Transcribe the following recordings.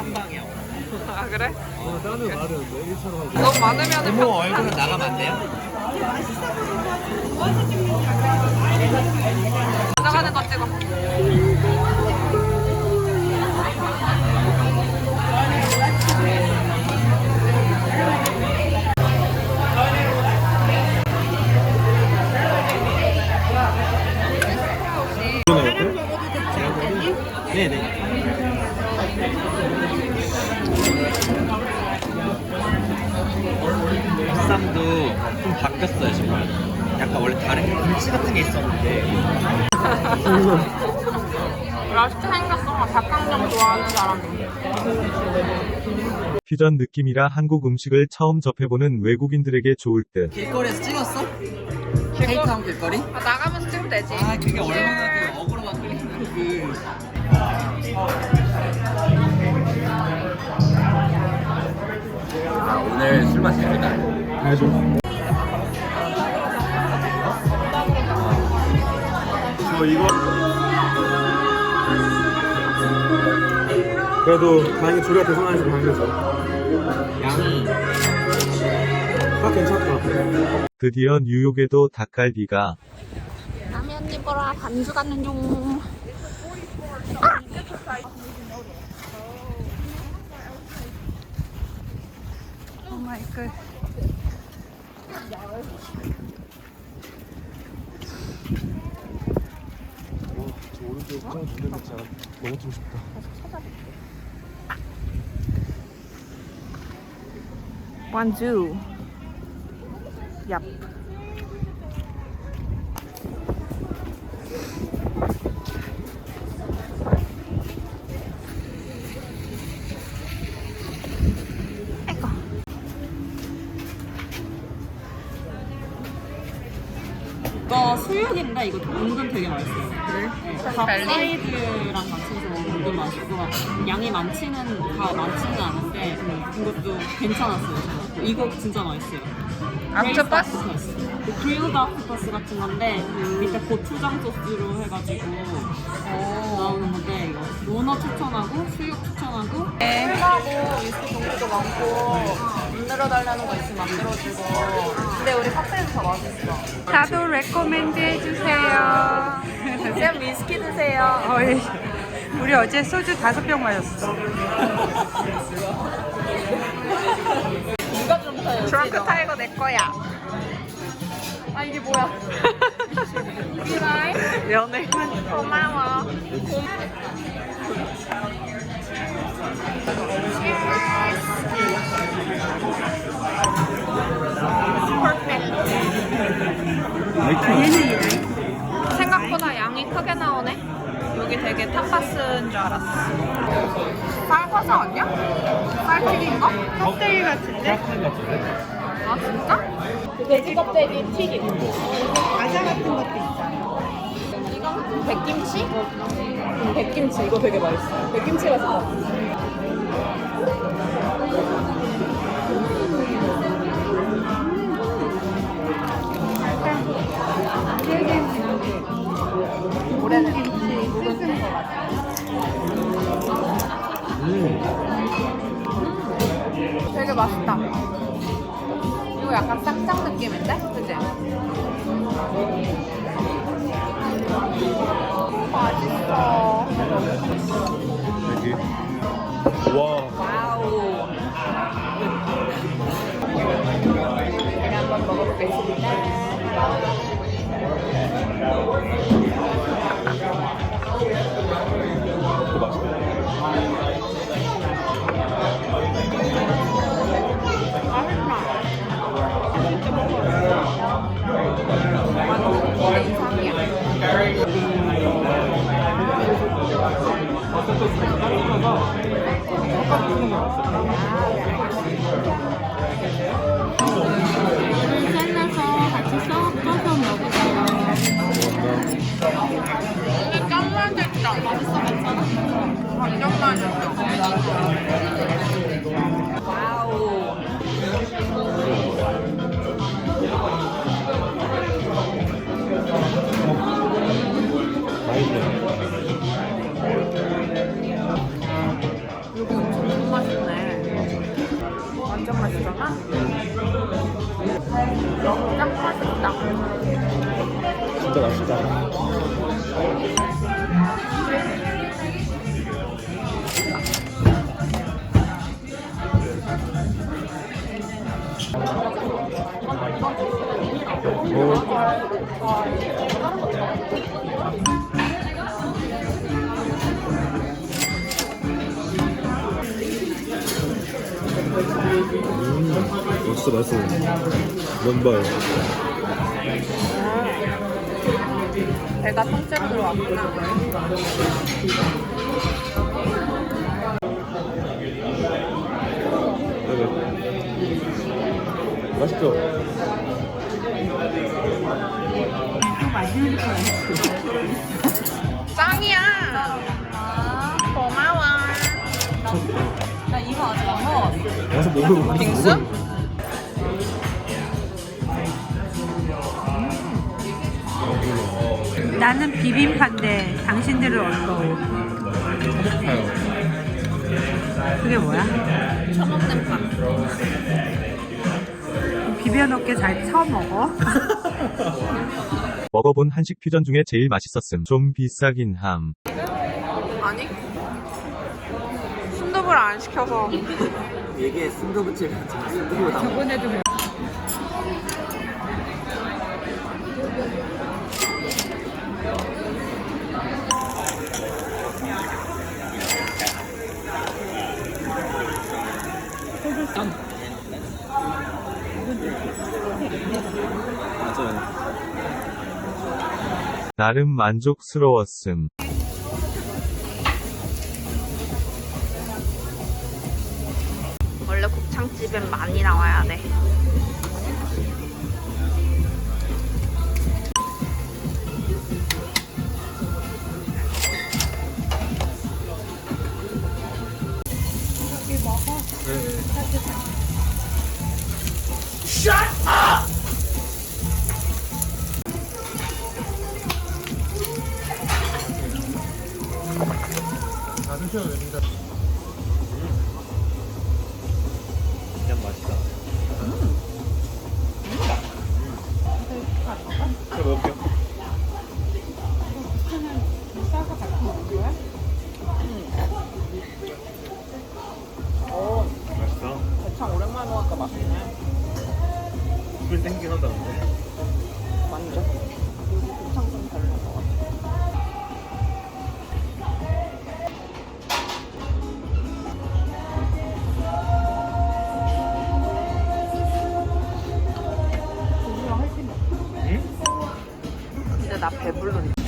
술집 탐방이야. 아 그래? 어, 다른 데 많은데 1차로 하고 너무 많으면 부모 얼굴은 나가면 안 돼요? 나가는 거 찍어. 맛있게 생겼어. 닭강정 좋아하는 사람. 퓨전 느낌이라 한국 음식을 처음 접해보는 외국인들에게 좋을 듯. 길거리에서 찍었어? 길거- 케이타운 길거리? 아, 나가면서 찍으면 되지. 아 그게 얼마나 그 어그로가 끌리는 그 아, 오늘 술 마십니다. 해줘 저 이거? 그래도 다행히 조리가 대성하니까 반겨서. 양이 딱 괜찮다. 드디어 뉴욕에도 닭갈비가. 라면 입어라 반주 가는 중. 오 마이 갓. 저 오른쪽 짱 좋네 진짜 너무 찍고 싶다 완주. 얍. 이거 수육인데 이거 은근 되게 맛있어요. 그래? 밥 달리? 사이드랑 같이 해서 은근 맛있고 양이 많지는 다 많지는 않은데 이것도 괜찮았어요. 저는. 이거 진짜 맛있어요. 암초버스? 그 그릴드 아크토스 같은 건데 밑에 고추장 소스로 해가지고 나오는 건데 이거 도넛 추천하고 수육 추천하고 술하고 위스키 종류도 많고 만들어달라는 거 있으면 만들어주고 근데 우리 칵테일도 더 맛있어 나도 레코멘드 해주세요. 쌤 위스키 드세요 어이, 우리 어제 소주 다섯 병 마셨어. 타요 드렁크 타이거 내 거야. 아 이게 뭐야 연애. 고마워 생 껍데기 같은데? 아 진짜? 돼지 껍데기 튀김 과자 같은 것도 있잖아. 이건 백김치? 백김치 이거 되게 맛있어 백김치가 진짜 맛있다 이거 약간 쌈장 느낌인데? 그치? 맛있어. 여기 와 와우. 제가 한번 먹어보겠습니다. 이상 맛있다. 딱 맛있다. 진짜 맛있다. 오. 어. 면발. 배가 통째로 들어왔구나. 네네. 맛있죠? 짱이야. 빙수? 나는 비빔파인데 당신들은 어떤? 그게 뭐야? 처먹는 밥. 비벼놓게 잘 처음 먹어? 먹어본 한식 퓨전 중에 제일 맛있었음. 좀 비싸긴 함. 아니? 순두부를 안 시켜서 이게 순두부집 순두부다. 맞아요. 나름 만족스러웠음. 집엔 많이 나와야 돼. 진짜 한다 근데. 완전. 그리고 곱창 좀 별로 것 같아. 근데 나 배불러.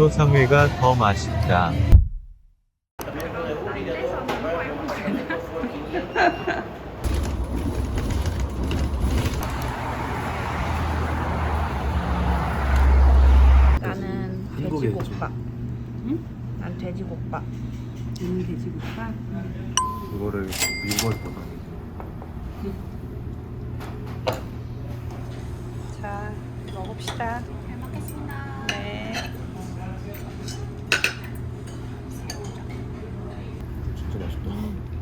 종로상회가 더 맛있다. 나는 돼지국밥. 응? 난 돼지국밥. 음, 돼지국밥? 이거를 미국에서 보다. 진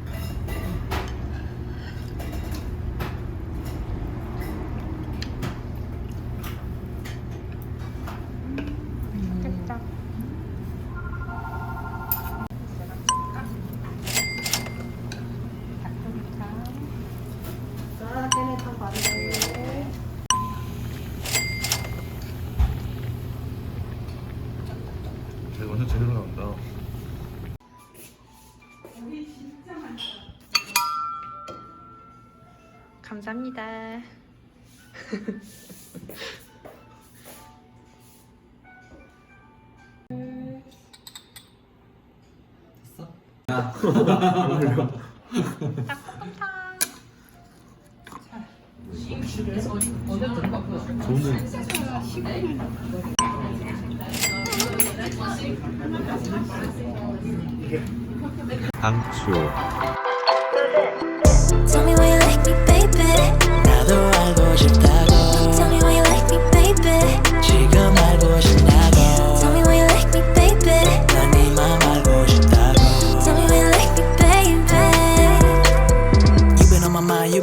감사합니다. Tell me should I go?